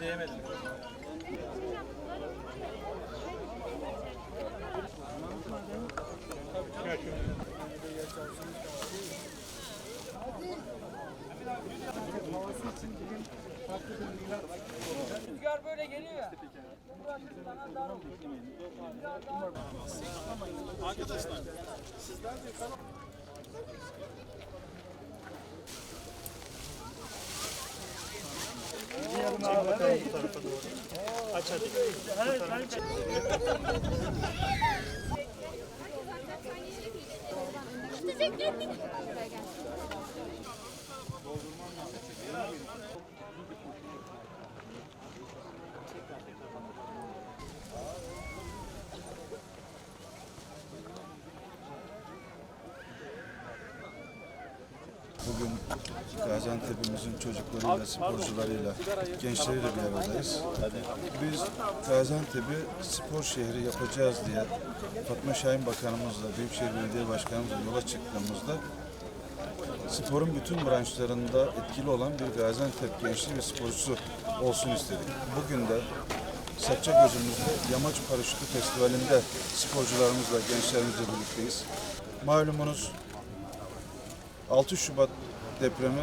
diyemedim. Rüzgar böyle geliyor ya. tarafa doğru. Aç hadi. Teşekkür ederim. Bugün Gaziantep'imizin çocuklarıyla, sporcularıyla, gençleriyle bir aradayız. Biz Gaziantep'i spor şehri yapacağız diye Fatma Şahin Bakanımızla, Büyükşehir Belediye Başkanımızla yola çıktığımızda sporun bütün branşlarında etkili olan bir Gaziantep gençliği ve sporcusu olsun istedik. Bugün de Saççagözü'müzde Yamaç Paraşütü Festivali'nde sporcularımızla, gençlerimizle birlikteyiz. Malumunuz 6 Şubat depremi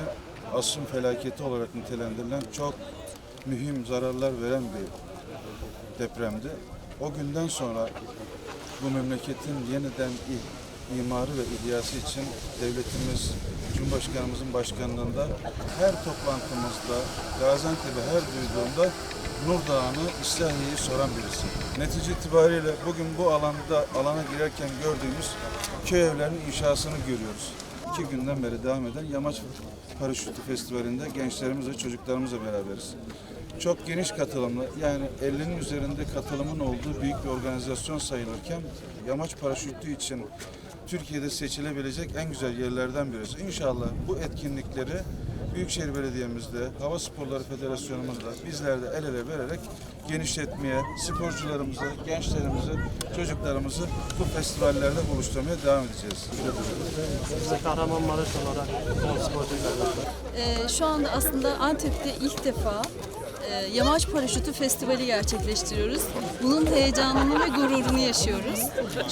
asrın felaketi olarak nitelendirilen çok mühim zararlar veren bir depremdi. O günden sonra bu memleketin yeniden imarı ve ihyası için devletimiz, Cumhurbaşkanımızın başkanlığında her toplantımızda Gaziantep'i her duyduğunda Nur Dağı'nı İslahiye'yi soran birisi. Netice itibariyle bugün bu alanda alana girerken gördüğümüz köy evlerinin inşasını görüyoruz. İki günden beri devam eden Yamaç Paraşütü Festivali'nde gençlerimiz ve çocuklarımızla beraberiz. Çok geniş katılımlı yani 50'nin üzerinde katılımın olduğu büyük bir organizasyon sayılırken Yamaç Paraşütü için Türkiye'de seçilebilecek en güzel yerlerden birisi. İnşallah bu etkinlikleri Büyükşehir Belediye'mizde, Hava Sporları Federasyonumuzla bizler de el ele vererek genişletmeye, sporcularımızı, gençlerimizi, çocuklarımızı bu festivallerde buluşturmaya devam edeceğiz. Biz de Kahramanmaraş olarak sporcuyla Ee, şu anda aslında Antep'te ilk defa e, Yamaç Paraşütü Festivali gerçekleştiriyoruz. Bunun heyecanını ve gururunu yaşıyoruz.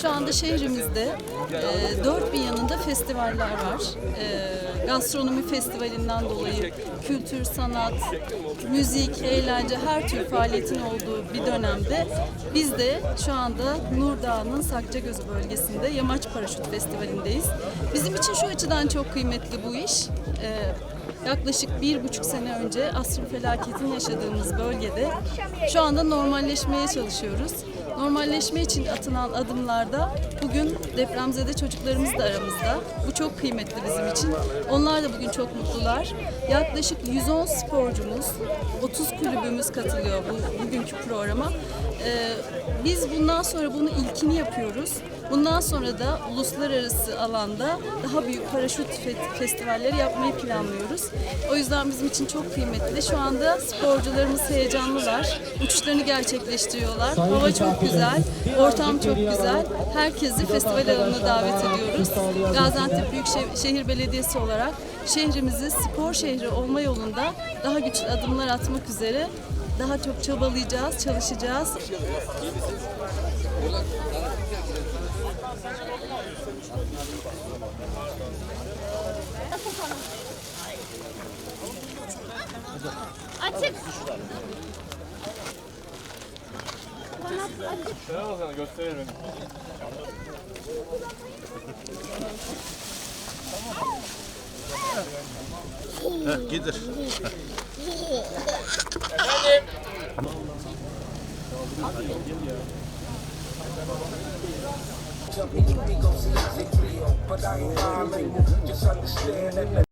Şu anda şehrimizde e, dört bir yanında festivaller var. E, gastronomi festivalinden dolayı kültür, sanat, müzik, eğlence her tür faaliyetin olduğu bir dönemde biz de şu anda Nur Dağı'nın Sakçagözü bölgesinde Yamaç Paraşüt Festivali'ndeyiz. Bizim için şu açıdan çok kıymetli bu iş. E, yaklaşık bir buçuk sene önce asrın felaketin yaşadığımız bölgede şu anda normalleşmeye çalışıyoruz. Normalleşme için atılan adımlarda bugün depremzede çocuklarımız da aramızda. Bu çok kıymetli bizim için. Onlar da bugün çok mutlular. Yaklaşık 110 sporcumuz, 30 kulübümüz katılıyor bu bugünkü programa. Ee, biz bundan sonra bunu ilkini yapıyoruz. Bundan sonra da uluslararası alanda daha büyük paraşüt fe- festivalleri yapmayı planlıyoruz. O yüzden bizim için çok kıymetli. Şu anda sporcularımız heyecanlılar. Uçuşlarını gerçekleştiriyorlar. Hava çok güzel, ortam çok güzel. Herkesi festival alanına davet ediyoruz. Gaziantep Büyükşehir Belediyesi olarak şehrimizi spor şehri olma yolunda daha güçlü adımlar atmak üzere daha çok çabalayacağız, çalışacağız. Açık. Şöyle baksana gösterelim. But I ain't violating. Just understand that